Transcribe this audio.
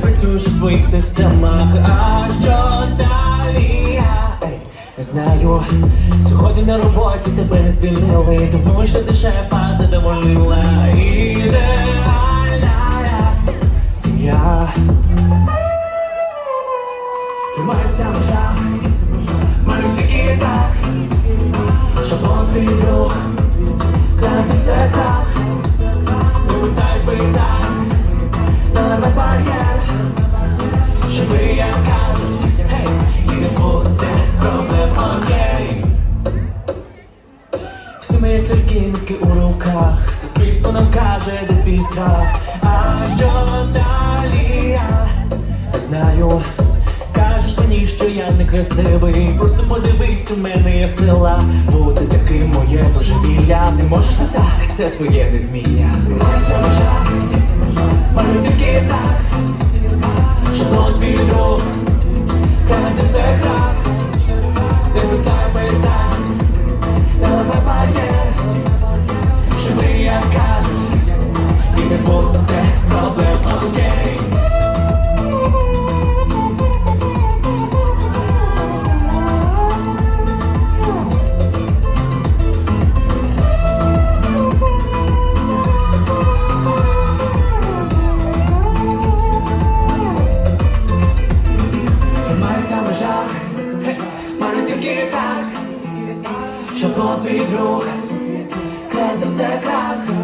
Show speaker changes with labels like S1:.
S1: працюєш у своїх системах. А що далі? Не знаю, сьогодні на роботі тебе не звільнили, тому що ти шефа задоволила ідеальна сім'я. Тримайся межа, малю Всі мої клітки, нитки у руках, суспільство нам каже, де твій страх, а що далі? Я знаю. Кажеш мені, що я не красивий, просто подивись, у мене є сила. Бути таким моє божевілля. Не можеш ти так, це твоє невміння. Малю тільки щоб твій друг, крентов це крах.